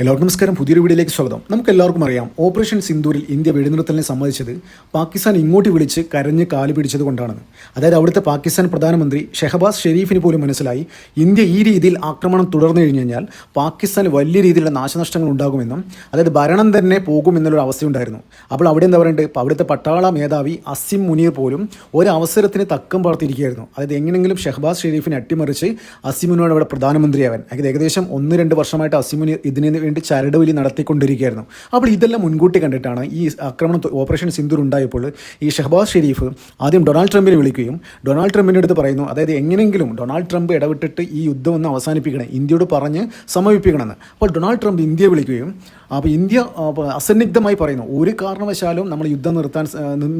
എല്ലാവർക്കും നമസ്കാരം. പുതിയൊരു വീഡിയോയിലേക്ക് സ്വാഗതം. നമുക്ക് എല്ലാവർക്കും അറിയാം ഓപ്പറേഷൻ സിന്ദൂരിൽ ഇന്ത്യ വെടിനിർത്തലിനെ സമ്മതിച്ചത് പാകിസ്ഥാൻ ഇങ്ങോട്ട് വിളിച്ച് കരഞ്ഞ് കാൽ പിടിച്ചത് കൊണ്ടാണെന്ന്. അതായത് അവിടുത്തെ പാകിസ്ഥാൻ പ്രധാനമന്ത്രി ഷെഹബാസ് ഷെരീഫിന് പോലും മനസ്സിലായി ഇന്ത്യ ഈ രീതിയിൽ ആക്രമണം തുടർന്നു കഴിഞ്ഞു കഴിഞ്ഞാൽ പാകിസ്ഥാന് വലിയ രീതിയിലുള്ള നാശനഷ്ടങ്ങൾ ഉണ്ടാകുമെന്നും അതായത് ഭരണം തന്നെ പോകും പോകുമെന്നുള്ളൊരു അവസ്ഥയുണ്ടായിരുന്നു. അപ്പോൾ അവിടെ എന്താ പറയുന്നത് അവിടുത്തെ പട്ടാള മേധാവി അസിം മുനീർ പോലും ഒരു തക്കം പാർത്തിരിക്കുകയായിരുന്നു. അതായത് എങ്ങനെങ്കിലും ഷെഹബാസ് ഷെരീഫിനെ അട്ടിമറിച്ച് അസിമുനോട് അവിടെ പ്രധാനമന്ത്രിയാവാൻ. അതായത് ഏകദേശം ഒന്ന് രണ്ട് വർഷമായിട്ട് അസിമുനീർ ഇതിന് വേണ്ടി ചരടുവലി നടത്തിക്കൊണ്ടിരിക്കുകയായിരുന്നു. അപ്പോൾ ഇതെല്ലാം മുൻകൂട്ടി കണ്ടിട്ടാണ് ഈ ആക്രമണം ഓപ്പറേഷൻ സിന്ദൂർ ഉണ്ടായപ്പോൾ ഈ ഷഹബാസ് ഷെരീഫ് ആദ്യം ഡൊണാൾഡ് ട്രംപിനെ വിളിക്കുകയും ഡൊണാൾഡ് ട്രംപിന്റെ അടുത്ത് പറയുന്നു അതായത് എങ്ങനെയെങ്കിലും ഡൊണാൾഡ് ട്രംപ് ഇടപെട്ടിട്ട് ഈ യുദ്ധം ഒന്ന് അവസാനിപ്പിക്കണം ഇന്ത്യയോട് പറഞ്ഞ് സമീപിക്കണമെന്ന് അപ്പോൾ ഡൊണാൾഡ് ട്രംപ് ഇന്ത്യയെ വിളിക്കുകയും അപ്പോൾ ഇന്ത്യ അസന്നിഗ്ധമായി പറയുന്നു ഒരു കാരണവശാലും നമ്മൾ യുദ്ധം നിർത്താൻ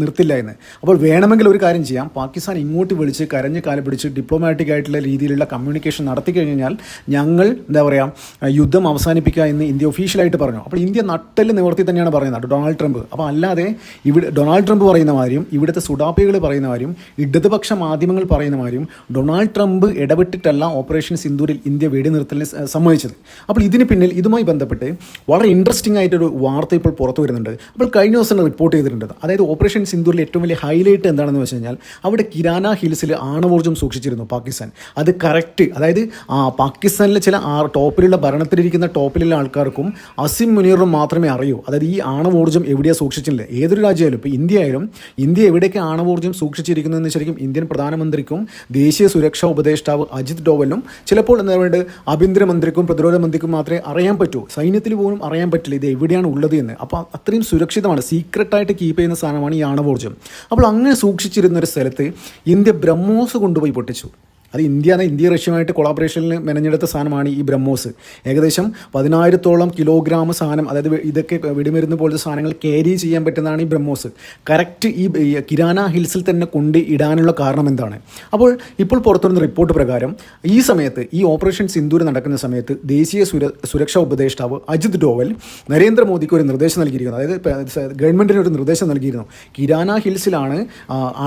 നിർത്തില്ല എന്ന്. അപ്പോൾ വേണമെങ്കിൽ ഒരു കാര്യം ചെയ്യാം. പാകിസ്ഥാൻ ഇങ്ങോട്ട് വിളിച്ച് കരഞ്ഞ് കാൽ പിടിച്ച് ഡിപ്ലോമാറ്റിക് ആയിട്ടുള്ള രീതിയിലുള്ള കമ്മ്യൂണിക്കേഷൻ നടത്തി കഴിഞ്ഞാൽ ഞങ്ങൾ എന്താ പറയുക യുദ്ധം അവസാനിപ്പിക്കുക എന്ന് ഇന്ത്യ ഒഫീഷ്യലായിട്ട് പറഞ്ഞു. അപ്പോൾ ഇന്ത്യ നട്ടൽ നിവർത്തി തന്നെയാണ് പറയുന്നത് ഡൊണാൾഡ് ട്രംപ്. അപ്പോൾ അല്ലാതെ ഇവിടെ ഡൊണാൾഡ് ട്രംപ് പറയുന്ന ഇവിടുത്തെ സുഡാപ്പികൾ പറയുന്ന മാതിരിയും ഇടതുപക്ഷ മാധ്യമങ്ങൾ പറയുന്ന മാതിരിയും ഡൊണാൾഡ് ട്രംപ് ഇടപെട്ടിട്ടല്ല ഓപ്പറേഷൻ സിന്ദൂരിൽ ഇന്ത്യ വെടിനിർത്തലിന് സമ്മതിച്ചത്. അപ്പോൾ ഇതിന് പിന്നിൽ ഇതുമായി ബന്ധപ്പെട്ട് വളരെ ഇൻട്രസ്റ്റിംഗ് ആയിട്ടൊരു വാർത്ത ഇപ്പോൾ പുറത്തു വരുന്നുണ്ട്. അപ്പോൾ കഴിഞ്ഞ ദിവസം റിപ്പോർട്ട് ചെയ്തിട്ടുണ്ട്. അതായത് ഓപ്പറേഷൻ സിന്ദൂരിൽ ഏറ്റവും വലിയ ഹൈലൈറ്റ് എന്താണെന്ന് വെച്ച് കഴിഞ്ഞാൽ അവിടെ കിരാന ഹിൽസിൽ ആണവോർജം സൂക്ഷിച്ചിരുന്നു പാകിസ്ഥാൻ. അത് കറക്റ്റ് അതായത് പാകിസ്ഥാനിലെ ചില ടോപ്പിലുള്ള ഭരണത്തിലിരിക്കുന്ന ടോപ്പിലുള്ള ആൾക്കാർക്കും അസിം മുനീറും മാത്രമേ അറിയൂ. അതായത് ഈ ആണവോർജം എവിടെയാണ് സൂക്ഷിച്ചിട്ടില്ല ഏതൊരു രാജ്യമായാലും ഇപ്പോൾ ഇന്ത്യ ആയാലും ഇന്ത്യ എവിടെയൊക്കെ ആണവോർജം സൂക്ഷിച്ചിരിക്കുന്നതെന്ന് ശരിക്കും ഇന്ത്യൻ പ്രധാനമന്ത്രിക്കും ദേശീയ സുരക്ഷാ ഉപദേഷ്ടാവ് അജിത് ഡോവലിനും ചിലപ്പോൾ എന്താ പറയുക ആഭ്യന്തരമന്ത്രിക്കും പ്രതിരോധ മന്ത്രിക്കും മാത്രമേ അറിയാൻ പറ്റൂ. സൈന്യത്തിൽ പോലും അറിയാൻ പറ്റില്ല. ഇത് എവിടെയാണ് ഉള്ളത് എന്ന്. അപ്പോൾ അത്രയും സുരക്ഷിതമാണ്. സീക്രട്ടായിട്ട് കീപ്പ് ചെയ്യുന്ന സാധനമാണ് ഈ ആണവോർജം. അപ്പോൾ അങ്ങനെ സൂക്ഷിച്ചിരുന്ന ഒരു സ്ഥലത്ത് ഇന്ത്യ ബ്രഹ്മോസ് കൊണ്ടുപോയി പൊട്ടിച്ചു. അത് ഇന്ത്യ എന്ന ഇന്ത്യ റഷ്യയുമായിട്ട് കൊളാബറേഷനിൽ മെനഞ്ഞെടുത്ത സാധനമാണ് ഈ ബ്രഹ്മോസ്. ഏകദേശം പതിനായിരത്തോളം കിലോഗ്രാം സാധനം അതായത് ഇതൊക്കെ വെടിമരുന്ന് പോലത്തെ സാധനങ്ങൾ ക്യാരി ചെയ്യാൻ പറ്റുന്നതാണ് ഈ ബ്രഹ്മോസ്. കറക്റ്റ് ഈ കിരാന ഹിൽസിൽ തന്നെ കൊണ്ട് ഇടാനുള്ള കാരണം എന്താണ്? അപ്പോൾ ഇപ്പോൾ പുറത്തുവരുന്ന റിപ്പോർട്ട് പ്രകാരം ഈ സമയത്ത് ഈ ഓപ്പറേഷൻ സിന്ദൂർ നടക്കുന്ന സമയത്ത് ദേശീയ സുര സുരക്ഷാ ഉപദേഷ്ടാവ് അജിത് ഡോവൽ നരേന്ദ്രമോദിക്ക് ഒരു നിർദ്ദേശം നൽകിയിരിക്കുന്നു. അതായത് ഗവൺമെന്റിന് ഒരു നിർദ്ദേശം നൽകിയിരുന്നു. കിരാന ഹിൽസിലാണ്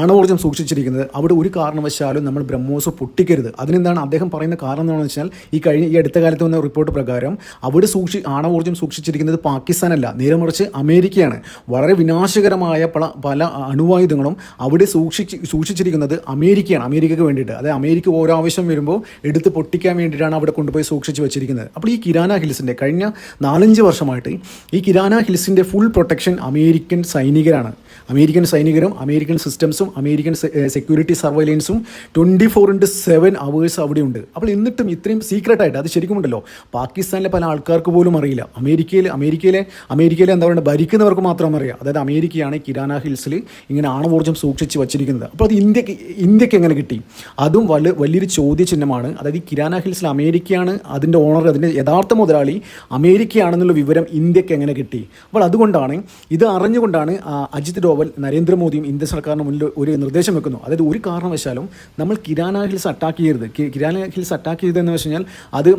ആണവോർജം സൂക്ഷിച്ചിരിക്കുന്നത്. അവിടെ ഒരു കാരണവശാലും നമ്മൾ ബ്രഹ്മോസ് പൊട്ടിക്കരുത്. അതിനെന്താണ് അദ്ദേഹം പറയുന്ന കാരണം എന്താണെന്ന് വെച്ചാൽ ഈ കഴിഞ്ഞ ഈ അടുത്ത കാലത്ത് വന്ന റിപ്പോർട്ട് പ്രകാരം അവിടെ സൂക്ഷി ആണവോർജം സൂക്ഷിച്ചിരിക്കുന്നത് പാകിസ്ഥാനല്ല. നേരെമറിച്ച് അമേരിക്കയാണ്. വളരെ വിനാശകരമായ പല പല അണുവായുധങ്ങളും അവിടെ സൂക്ഷിച്ച് സൂക്ഷിച്ചിരിക്കുന്നത് അമേരിക്കയാണ് അമേരിക്കയ്ക്ക് വേണ്ടിയിട്ട്. അതായത് അമേരിക്ക ഓരോ ആവശ്യം വരുമ്പോൾ എടുത്ത് പൊട്ടിക്കാൻ വേണ്ടിയിട്ടാണ് അവിടെ കൊണ്ടുപോയി സൂക്ഷിച്ച് വെച്ചിരിക്കുന്നത്. അപ്പോൾ ഈ കിരാന ഹിൽസിന്റെ കഴിഞ്ഞ നാലഞ്ച് വർഷമായിട്ട് ഈ കിരാന ഹിൽസിന്റെ ഫുൾ പ്രൊട്ടക്ഷൻ അമേരിക്കൻ സൈനികരാണ്. അമേരിക്കൻ സൈനികരും അമേരിക്കൻ സിസ്റ്റംസും American security സർവൈലൻസും twenty four into seven hours അവിടെ ഉണ്ട് അപ്പോൾ എന്നിട്ടും ഇത്രയും സീക്രട്ടായിട്ട് അത് ശരിക്കും ഉണ്ടല്ലോ പാകിസ്ഥാനിലെ പല ആൾക്കാർക്ക് പോലും അറിയില്ല. അമേരിക്കയിൽ അമേരിക്കയിലെ അമേരിക്കയിലെ എന്താ പറയുക ഭരിക്കുന്നവർക്ക് മാത്രം അറിയാം. അതായത് അമേരിക്കയാണ് കിരാന ഹിൽസിൽ ഇങ്ങനെ ആണവോർജം സൂക്ഷിച്ച് വച്ചിരിക്കുന്നത്. അപ്പോൾ അത് ഇന്ത്യയ്ക്ക് ഇന്ത്യയ്ക്ക് എങ്ങനെ കിട്ടി? അതും വലിയ വലിയൊരു ചോദ്യചിഹ്നമാണ്. അതായത് കിരാന ഹിൽസിൽ അമേരിക്കയാണ് അതിന്റെ ഓണർ അതിന്റെ യഥാർത്ഥ മുതലാളി അമേരിക്കയാണെന്നുള്ള വിവരം ഇന്ത്യയ്ക്ക് എങ്ങനെ കിട്ടി? അപ്പോൾ അതുകൊണ്ടാണ് ഇത് അറിഞ്ഞുകൊണ്ടാണ് അജിത് ഡോവൽ നരേന്ദ്രമോദിയും ഇന്ത്യ സർക്കാരിന് മുന്നിൽ ഒരു നിർദ്ദേശം വെക്കുന്നു. അതായത് ഒരു കാരണവശാലും നമ്മൾ കിരാന ഹിൽസ് അറ്റാക്ക് ചെയ്യരുത് കിരാന ഹിൽസ് അറ്റാക്ക് ചെയ്തതെന്ന് വെച്ച് കഴിഞ്ഞാൽ അത്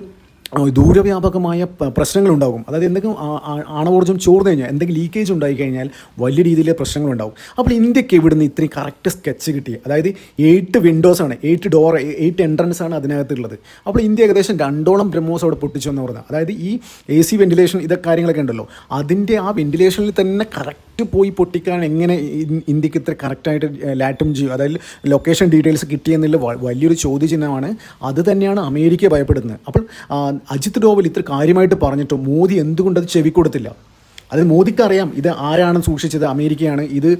ദൂരവ്യാപകമായ പ്രശ്നങ്ങളുണ്ടാകും. അതായത് എന്തെങ്കിലും ആണവോർജം ചോർന്നു കഴിഞ്ഞാൽ എന്തെങ്കിലും ലീക്കേജ് ഉണ്ടായി കഴിഞ്ഞാൽ വലിയ രീതിയിലെ പ്രശ്നങ്ങളുണ്ടാകും. അപ്പോൾ ഇന്ത്യയ്ക്ക് ഇവിടുന്ന് ഇത്രയും കറക്റ്റ് സ്കെച്ച് കിട്ടി. അതായത് എയ്റ്റ് വിൻഡോസ് ആണ് എയ്റ്റ് ഡോർ എയ്റ്റ് എൻട്രൻസ് ആണ് അതിനകത്തുള്ളത്. അപ്പോൾ ഇന്ത്യ ഏകദേശം രണ്ടോളം ബ്രഹ്മോസ് അവിടെ പൊട്ടിച്ചു എന്ന് പറഞ്ഞത് അതായത് ഈ എ സി വെന്റിലേഷൻ ഇതൊക്കെ കാര്യങ്ങളൊക്കെ ഉണ്ടല്ലോ അതിന്റെ ആ വെന്റിലേഷനിൽ തന്നെ കറക്റ്റ് പോയി പൊട്ടിക്കാൻ എങ്ങനെ ഇന്ത്യയ്ക്ക് ഇത്ര കറക്റ്റായിട്ട് ലാറ്റും ചെയ്യും അതായത് ലൊക്കേഷൻ ഡീറ്റെയിൽസ് കിട്ടിയെന്നുള്ള വലിയൊരു ചോദ്യചിഹ്നമാണ്. അത് തന്നെയാണ് അമേരിക്ക ഭയപ്പെടുന്നത്. അപ്പോൾ അജിത് ഡോവൽ ഇത്ര കാര്യമായിട്ട് പറഞ്ഞിട്ടും മോദി എന്തുകൊണ്ട് അത് ചെവിക്കൊടുത്തില്ല? അത് മോദിക്ക് അറിയാം ഇത് ആരാണ് സൂക്ഷിച്ചത് അമേരിക്കയാണ്. ഇത്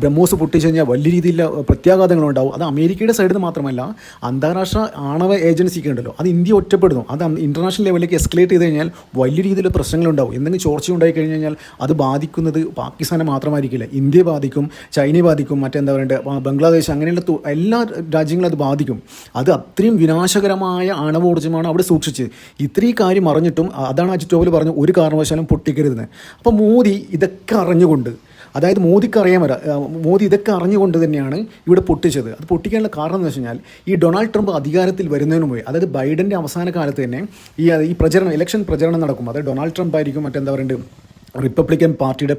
ബ്രഹ്മോസ് പൊട്ടിച്ചു കഴിഞ്ഞാൽ വലിയ രീതിയിലുള്ള പ്രത്യാഘാതങ്ങളുണ്ടാവും അത് അമേരിക്കയുടെ സൈഡിൽ നിന്ന് മാത്രമല്ല അന്താരാഷ്ട്ര ആണവ ഏജൻസിക്ക് ഉണ്ടല്ലോ അത് ഇന്ത്യ ഒറ്റപ്പെടുന്നു. അത് ഇന്റർനാഷണൽ ലെവലിലേക്ക് എസ്കലേറ്റ് ചെയ്ത് കഴിഞ്ഞാൽ വലിയ രീതിയിലുള്ള പ്രശ്നങ്ങളുണ്ടാവും എന്തെങ്കിലും ചോർച്ച ഉണ്ടായി കഴിഞ്ഞ് കഴിഞ്ഞാൽ അത് ബാധിക്കുന്നത് പാകിസ്ഥാനെ മാത്രമായിരിക്കില്ല. ഇന്ത്യയെ ബാധിക്കും ചൈനയെ ബാധിക്കും മറ്റെന്താ പറയുക ബംഗ്ലാദേശ് അങ്ങനെയുള്ള എല്ലാ രാജ്യങ്ങളും അത് ബാധിക്കും. അത് അത്രയും വിനാശകരമായ ആണവോർജമാണ് അവിടെ സൂക്ഷിച്ചത് ഇത്രയും കാര്യം അറിഞ്ഞിട്ടും അതാണ് അജിത് ഡോവൽ പറഞ്ഞു ഒരു കാരണവശാലും പൊട്ടിക്കരുതെന്ന്. അപ്പോൾ മോദി ഇതൊക്കെ അറിഞ്ഞുകൊണ്ട് അതായത് മോദിക്ക് അറിയാൻ മോദി ഇതൊക്കെ അറിഞ്ഞുകൊണ്ട് തന്നെയാണ് ഇവിടെ പൊട്ടിച്ചത്. അത് പൊട്ടിക്കാനുള്ള കാരണം എന്ന് വെച്ച് കഴിഞ്ഞാൽ ഈ ഡൊണാൾഡ് ട്രംപ് അധികാരത്തിൽ വരുന്നതിന് മുമ്പ് അതായത് ബൈഡന്റെ അവസാന കാലത്ത് തന്നെ ഈ ഈ പ്രചരണം ഇലക്ഷൻ പ്രചരണം നടക്കും അതായത് ഡൊണാൾഡ് ട്രംപ് ആയിരിക്കും മറ്റെന്താ പറയുക റിപ്പബ്ലിക്കൻ പാർട്ടിയുടെ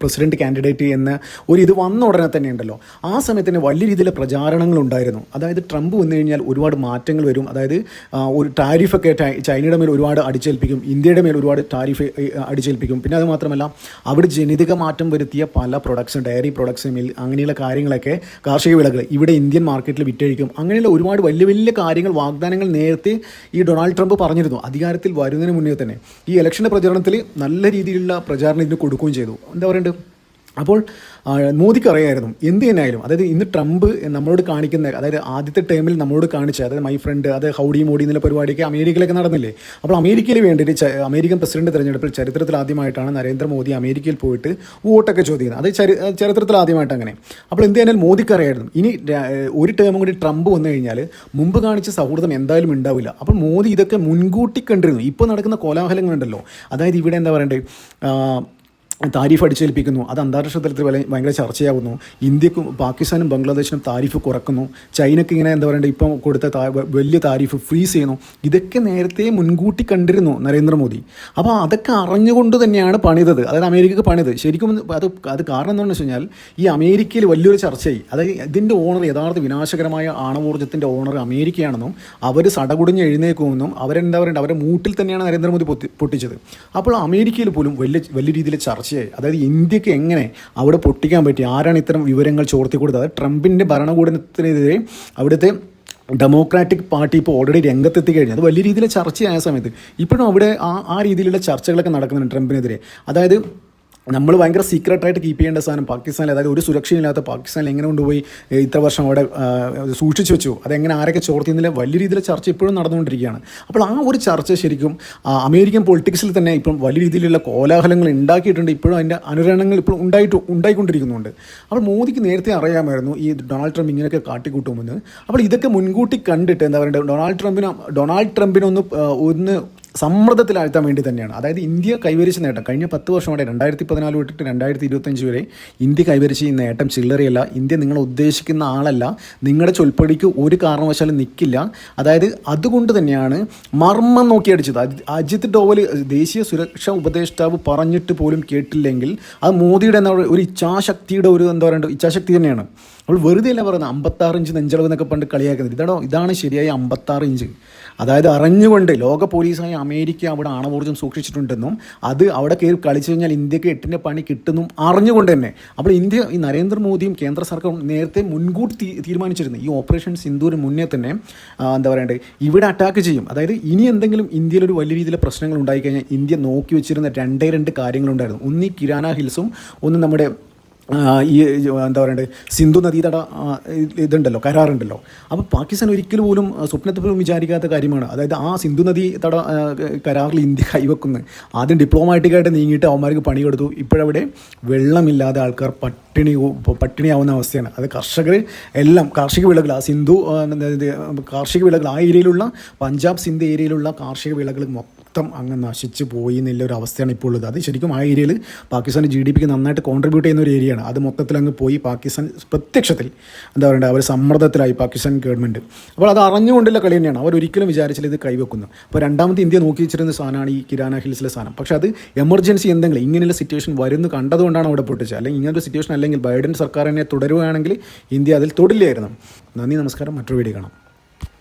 പ്രസിഡന്റ് കാൻഡിഡേറ്റ് എന്ന ഒരു ഇത് വന്ന ഉടനെ തന്നെ ഉണ്ടല്ലോ. ആ സമയത്ത് തന്നെ വലിയ രീതിയിലെ പ്രചാരണങ്ങൾ ഉണ്ടായിരുന്നു. അതായത് ട്രംപ് വന്നു കഴിഞ്ഞാൽ ഒരുപാട് മാറ്റങ്ങൾ വരും. അതായത് ഒരു ടാരിഫൊക്കെ ചൈനയുടെ മേൽ ഒരുപാട് അടിച്ചേൽപ്പിക്കും ഇന്ത്യയുടെ മേൽ ഒരുപാട് ടാരിഫ് അടിച്ചേൽപ്പിക്കും. പിന്നെ അത് മാത്രമല്ല അവിടെ ജനിതക മാറ്റം വരുത്തിയ പല പ്രൊഡക്ട്സ് ഡയറി പ്രൊഡക്ട്സ് മിൽ അങ്ങനെയുള്ള കാര്യങ്ങളൊക്കെ കാർഷിക വിളകൾ ഇവിടെ ഇന്ത്യൻ മാർക്കറ്റിൽ വിറ്റഴിക്കും. അങ്ങനെയുള്ള ഒരുപാട് വലിയ വലിയ കാര്യങ്ങൾ വാഗ്ദാനങ്ങൾ നേരത്തെ ഈ ഡൊണാൾഡ് ട്രംപ് പറഞ്ഞിരുന്നു. അധികാരത്തിൽ വരുന്നതിന് മുന്നേ തന്നെ. ഈ ഇലക്ഷന്റെ പ്രചരണത്തിൽ നല്ല രീതിയിലുള്ള പ്രചാരണം ഇതിന് കൊടുക്കുകയും ചെയ്തു. എന്താ പറയണ്ടത്? അപ്പോൾ മോദിക്ക് അറിയായിരുന്നു എന്ത് തന്നെയായാലും അതായത് ഇന്ന് ട്രംപ് നമ്മളോട് കാണിക്കുന്ന അതായത് ആദ്യത്തെ ടേമിൽ നമ്മളോട് കാണിച്ച അതായത് മൈ ഫ്രണ്ട് അത് ഹൗഡി മോഡി എന്നുള്ള പരിപാടിയൊക്കെ അമേരിക്കയിലൊക്കെ നടന്നില്ലേ? അപ്പോൾ അമേരിക്കയിൽ വേണ്ടിയിട്ട് അമേരിക്കൻ പ്രസിഡന്റ് തെരഞ്ഞെടുപ്പിൽ ചരിത്രത്തിൽ ആദ്യമായിട്ടാണ് നരേന്ദ്രമോദി അമേരിക്കയിൽ പോയിട്ട് വോട്ടൊക്കെ ചോദിക്കുന്നത് അത് ചരി ചരിത്രത്തിൽ ആദ്യമായിട്ട് അങ്ങനെ. അപ്പോൾ എന്ത് ചെയ്യാനും മോദിക്ക് അറിയായിരുന്നു. ഇനി ഒരു ടേമും കൂടി ട്രംപ് വന്നു കഴിഞ്ഞാൽ മുമ്പ് കാണിച്ച സൗഹൃദം എന്തായാലും ഉണ്ടാവില്ല. അപ്പോൾ മോദി ഇതൊക്കെ മുൻകൂട്ടി കണ്ടിരുന്നു. ഇപ്പോൾ നടക്കുന്ന കോലാഹലങ്ങളുണ്ടല്ലോ. അതായത് ഇവിടെ എന്താ പറയണ്ടേ? താരിഫ് അടിച്ചേൽപ്പിക്കുന്നു. അത് അന്താരാഷ്ട്ര തലത്തിൽ ഭയങ്കര ചർച്ചയാകുന്നു ഇന്ത്യക്കും പാകിസ്ഥാനും ബംഗ്ലാദേശിനും താരിഫ് കുറക്കുന്നു. ചൈനയ്ക്ക് ഇങ്ങനെ എന്താ പറയുക ഇപ്പം കൊടുത്ത വലിയ താരിഫ് ഫ്രീസ് ചെയ്യുന്നു. ഇതൊക്കെ നേരത്തെ മുൻകൂട്ടി കണ്ടിരുന്നു നരേന്ദ്രമോദി. അപ്പോൾ അതൊക്കെ അറിഞ്ഞുകൊണ്ട് തന്നെയാണ് പണിതത്. അതായത് അമേരിക്കക്ക് പണിത്. ശരിക്കും അത് അത് കാരണം എന്താണെന്ന് വെച്ച് കഴിഞ്ഞാൽ ഈ അമേരിക്കയിൽ വലിയൊരു ചർച്ചയായി. അതായത് ഇതിന്റെ ഓണർ യഥാർത്ഥ വിനാശകരമായ ആണവോർജത്തിന്റെ ഓണർ അമേരിക്കയാണെന്നും അവർ സടകുടിഞ്ഞ് എഴുന്നേക്കുമെന്നും അവരെന്താ പറയുക അവരുടെ മൂട്ടിൽ തന്നെയാണ് നരേന്ദ്രമോദി പൊട്ടി പൊട്ടിച്ചത്. അപ്പോൾ അമേരിക്കയിൽ പോലും വലിയ വലിയ രീതിയിൽ ചർച്ചയായി അതായത് ഇന്ത്യയ്ക്ക് എങ്ങനെ അവിടെ പൊട്ടിക്കാൻ പറ്റി? ആരാണ് ഇത്തരം വിവരങ്ങൾ ചോർത്തി കൊടുത്തത്? അതായത് ട്രംപിന്റെ ഭരണകൂടത്തിനെതിരെ അവിടുത്തെ ഡെമോക്രാറ്റിക് പാർട്ടി ഇപ്പോൾ ഓൾറെഡി രംഗത്തെത്തി കഴിഞ്ഞു അത് വലിയ രീതിയിൽ ചർച്ചയായ സമയത്ത്. ഇപ്പോഴും അവിടെ ആ ആ രീതിയിലുള്ള ചർച്ചകളൊക്കെ നടക്കുന്നുണ്ട് ട്രംപിനെതിരെ. അതായത് നമ്മൾ ഭയങ്കര സീക്രട്ടായിട്ട് കീപ്പ് ചെയ്യേണ്ട സാധനം. പാകിസ്ഥാനിൽ അതായത് ഒരു സുരക്ഷയില്ലാത്ത പാകിസ്ഥാനിൽ എങ്ങനെ കൊണ്ടുപോയി ഇത്ര വർഷം അവിടെ സൂക്ഷിച്ചു വെച്ചു? അതെങ്ങനെ ആരൊക്കെ ചോർത്തിയെന്നില്ല വലിയ രീതിയിലെ ചർച്ച ഇപ്പോഴും നടന്നുകൊണ്ടിരിക്കുകയാണ്. അപ്പോൾ ആ ഒരു ചർച്ച ശരിക്കും അമേരിക്കൻ പൊളിറ്റിക്സിൽ തന്നെ ഇപ്പം വലിയ രീതിയിലുള്ള കോലാഹലങ്ങൾ ഉണ്ടാക്കിയിട്ടുണ്ട്. ഇപ്പോഴും അതിന്റെ അനുരണങ്ങൾ ഇപ്പോൾ ഉണ്ടായിട്ട് ഉണ്ടായിക്കൊണ്ടിരിക്കുന്നുണ്ട്. അപ്പോൾ മോദിക്ക് നേരത്തെ അറിയാമായിരുന്നു ഈ ഡൊണാൾഡ് ട്രംപ് ഇങ്ങനെയൊക്കെ കാട്ടിക്കൂട്ടുമെന്ന്. അപ്പോൾ ഇതൊക്കെ മുൻകൂട്ടി കണ്ടിട്ട് എന്താ പറയുക ഡൊണാൾഡ് ട്രംപിന് ഡൊണാൾഡ് ട്രംപിനൊന്ന് ഒന്ന് സമ്മർദ്ദത്തിലാഴ്ത്താൻ വേണ്ടി തന്നെയാണ്. അതായത് ഇന്ത്യ കൈവരിച്ച നേട്ടം കഴിഞ്ഞ പത്ത് വർഷമായിട്ട് രണ്ടായിരത്തി പതിനാല് തൊട്ടിട്ട് രണ്ടായിരത്തി ഇരുപത്തഞ്ച് വരെ ഇന്ത്യ കൈവരിച്ച ഈ നേട്ടം ചില്ലറയല്ല. ഇന്ത്യ നിങ്ങൾ ഉദ്ദേശിക്കുന്ന ആളല്ല. നിങ്ങളുടെ ചൊൽപ്പടിക്ക് ഒരു കാരണവശാലും നിൽക്കില്ല അതായത് അതുകൊണ്ട് തന്നെയാണ് മർമ്മം നോക്കി അടിച്ചത്. അജിത് ഡോവൽ ദേശീയ സുരക്ഷാ ഉപദേഷ്ടാവ് പറഞ്ഞിട്ട് പോലും കേട്ടില്ലെങ്കിൽ അത് മോദിയുടെ എന്താ ഒരു ഇച്ഛാശക്തിയുടെ ഒരു എന്താ പറയുക ഇച്ഛാശക്തി തന്നെയാണ്. അപ്പോൾ വെറുതെ അല്ല പറയുന്നത് അമ്പത്താറ് ഇഞ്ച് നെഞ്ചളവ് എന്നൊക്കെ പണ്ട് കളിയാക്കുന്നത്. ഇതാണോ ഇതാണ് ശരിയായ അമ്പത്താറ് ഇഞ്ച്. അതായത് അറിഞ്ഞുകൊണ്ട് ലോക പോലീസായ അമേരിക്ക അവിടെ ആണവോർജം സൂക്ഷിച്ചിട്ടുണ്ടെന്നും അത് അവിടെ കയറി കളിച്ചു കഴിഞ്ഞാൽ ഇന്ത്യയ്ക്ക് എട്ടിന്റെ പണി കിട്ടുന്നും അറിഞ്ഞുകൊണ്ട് തന്നെ. അപ്പോൾ ഇന്ത്യ ഈ നരേന്ദ്രമോദിയും കേന്ദ്ര സർക്കാരും നേരത്തെ മുൻകൂട്ടി തീരുമാനിച്ചിരുന്നു. ഈ ഓപ്പറേഷൻ സിന്ധുവിന് മുന്നേ തന്നെ എന്താ പറയണ്ടേ ഇവിടെ അറ്റാക്ക് ചെയ്യും. അതായത് ഇനി എന്തെങ്കിലും ഇന്ത്യയിൽ ഒരു വലിയ രീതിയിലെ പ്രശ്നങ്ങൾ ഉണ്ടായിക്കഴിഞ്ഞാൽ ഇന്ത്യ നോക്കി വെച്ചിരുന്ന രണ്ടേ രണ്ട് കാര്യങ്ങളുണ്ടായിരുന്നു. ഒന്ന് ഈ കിരാന ഹിൽസും ഒന്ന് നമ്മുടെ ഈ എന്താ പറയണ്ടത് സിന്ധു നദീതട ഇതുണ്ടല്ലോ കരാറുണ്ടല്ലോ. അപ്പോൾ പാകിസ്ഥാൻ ഒരിക്കലും പോലും സ്വപ്നത്തിൽ പോലും വിചാരിക്കാത്ത കാര്യമാണ്. അതായത് ആ സിന്ധു നദി തട കരാറിൽ ഇന്ത്യ കൈവെക്കുന്നത് ആദ്യം ഡിപ്ലോമാറ്റിക്കായിട്ട് നീങ്ങിയിട്ട് അവന്മാർക്ക് പണി കൊടുത്തു. ഇപ്പോഴവിടെ വെള്ളമില്ലാതെ ആൾക്കാർ പട്ടിണി പട്ടിണിയാവുന്ന അവസ്ഥയാണ്. അത് കർഷകർ എല്ലാം കാർഷിക വിളകൾ ആ സിന്ധു കാർഷിക വിളകൾ ആ ഏരിയയിലുള്ള പഞ്ചാബ് സിന്ധ് ഏരിയയിലുള്ള കാർഷിക വിളകൾ മൊത്തം അങ്ങ് നശിച്ചു പോയി എന്നുള്ള ഒരു അവസ്ഥയാണ് ഇപ്പോൾ ഉള്ളത്. അത് ശരിക്കും ആ ഏരിയയിൽ പാകിസ്ഥാൻ ജി ഡി പിക്ക് നന്നായിട്ട് കോൺട്രിബ്യൂട്ട് ചെയ്യുന്ന ഒരു ഏരിയയാണ്. അത് മൊത്തത്തിൽ അങ്ങ് പോയി പാകിസ്ഥാൻ പ്രത്യക്ഷത്തിൽ എന്താ പറയുക അവർ സമ്മർദ്ദത്തിലായി പാകിസ്ഥാൻ ഗവൺമെന്റ് അപ്പോൾ അത് അറിഞ്ഞുകൊണ്ടുള്ള കളി തന്നെയാണ്. അവർ ഒരിക്കലും വിചാരിച്ചില്ല ഇത് കൈവെക്കുന്നു. അപ്പോൾ രണ്ടാമത്തെ ഇന്ത്യ നോക്കി വെച്ചിരുന്ന സാധനമാണ് ഈ കിരാന ഹിൽസിലെ സാധനം. പക്ഷേ അത് എമർജൻസി എന്തെങ്കിലും ഇങ്ങനെയുള്ള സിറ്റുവേഷൻ വരുന്നു കണ്ടതുകൊണ്ടാണ് അവിടെ പൊട്ടിച്ചത്. അല്ലെങ്കിൽ ഇങ്ങനൊരു സിറ്റുവേഷൻ അല്ലെങ്കിൽ ബൈഡൻ സർക്കാർ തുടരുകയാണെങ്കിൽ ഇന്ത്യ അതിൽ തൊടില്ലായിരുന്നു. നന്ദി നമസ്കാരം. മറ്റൊരു വീഡിയോ കാണാം.